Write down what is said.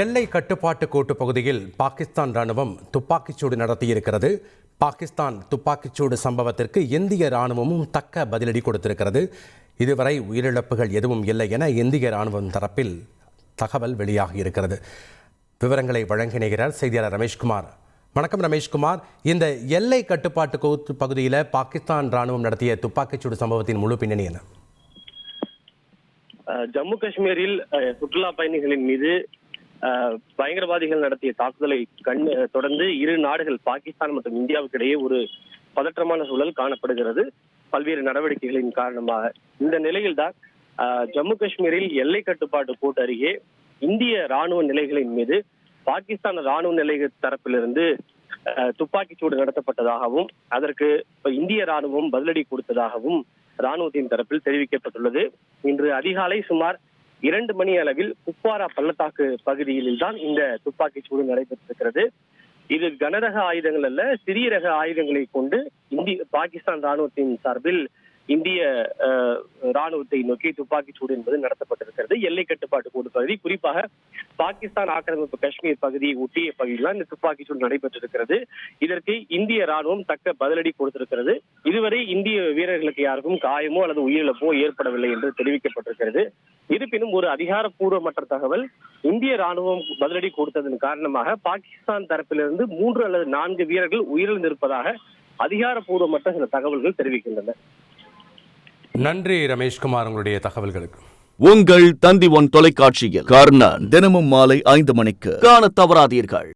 எல்லை கட்டுப்பாட்டு கோட்டு பகுதியில் பாகிஸ்தான் ராணுவம் துப்பாக்கிச்சூடு நடத்தியிருக்கிறது. பாகிஸ்தான் துப்பாக்கிச்சூடு சம்பவத்திற்கு இந்திய ராணுவமும் தக்க பதிலடி கொடுத்திருக்கிறது. இதுவரை உயிரிழப்புகள் எதுவும் இல்லை என இந்திய ராணுவம் தரப்பில் தகவல் வெளியாகி இருக்கிறது. விவரங்களை வழங்கினார் செய்தியாளர் ரமேஷ்குமார். வணக்கம் ரமேஷ்குமார். இந்த எல்லை கட்டுப்பாட்டு கோட்டு பகுதியில் பாகிஸ்தான் ராணுவம் நடத்திய துப்பாக்கிச்சூடு சம்பவத்தின் முழு பின்னணி என்ன? ஜம்மு காஷ்மீரில் சுற்றுலா பயணிகளின் மீது பயங்கரவாதிகள் நடத்திய தாக்குதலை கண் தொடர்ந்து இரு நாடுகள் பாகிஸ்தான் மற்றும் இந்தியாவுக்கு இடையே ஒரு பதற்றமான சூழல் காணப்படுகிறது. பல்வேறு நடவடிக்கைகளின் காரணமாக. இந்த நிலையில்தான் ஜம்மு காஷ்மீரில் எல்லை கட்டுப்பாட்டு கோட்டு அருகே இந்திய ராணுவ நிலைகளின் மீது பாகிஸ்தான் ராணுவ நிலைய தரப்பிலிருந்து துப்பாக்கி சூடு நடத்தப்பட்டதாகவும் அதற்கு இந்திய ராணுவம் பதிலடி கொடுத்ததாகவும் ராணுவத்தின் தரப்பில் தெரிவிக்கப்பட்டுள்ளது. இன்று அதிகாலை சுமார் இரண்டு மணி அளவில் குப்வாரா பள்ளத்தாக்கு பகுதியில் தான் இந்த துப்பாக்கி சூடு நடைபெற்றிருக்கிறது. இது கனரக ஆயுதங்கள் அல்ல சிறிய ரக ஆயுதங்களை கொண்டு இந்திய பாகிஸ்தான் ராணுவத்தின் சார்பில் இந்திய ராணுவத்தை நோக்கி துப்பாக்கி சூடு என்பது நடத்தப்பட்டிருக்கிறது. எல்லை கட்டுப்பாட்டு கோடு பகுதி. குறிப்பாக பாகிஸ்தான் ஆக்கிரமிப்பு காஷ்மீர் பகுதியை ஒட்டிய பகுதியில் இந்த துப்பாக்கி சூடு நடைபெற்றிருக்கிறது. இதற்கு இந்திய ராணுவம் தக்க பதிலடி கொடுத்திருக்கிறது. இதுவரை இந்திய வீரர்களுக்கு யாருக்கும் காயமோ அல்லது உயிரிழப்போ ஏற்படவில்லை என்று தெரிவிக்கப்பட்டிருக்கிறது. இருப்பினும் ஒரு அதிகாரப்பூர்வமற்ற தகவல் இந்திய ராணுவம் பதிலடி கொடுத்ததன் காரணமாக பாகிஸ்தான் தரப்பிலிருந்து மூன்று அல்லது நான்கு வீரர்கள் உயிரிழந்திருப்பதாக அதிகாரப்பூர்வமற்ற சில தகவல்கள் தெரிவிக்கின்றன. நன்றி ரமேஷ்குமார் உங்களுடைய தகவல்களுக்கு. உங்கள் தந்தி ஒன் தொலைக்காட்சியில். கர்ணன். தினமும் மாலை ஐந்து மணிக்கு. காணத் தவறாதீர்கள்.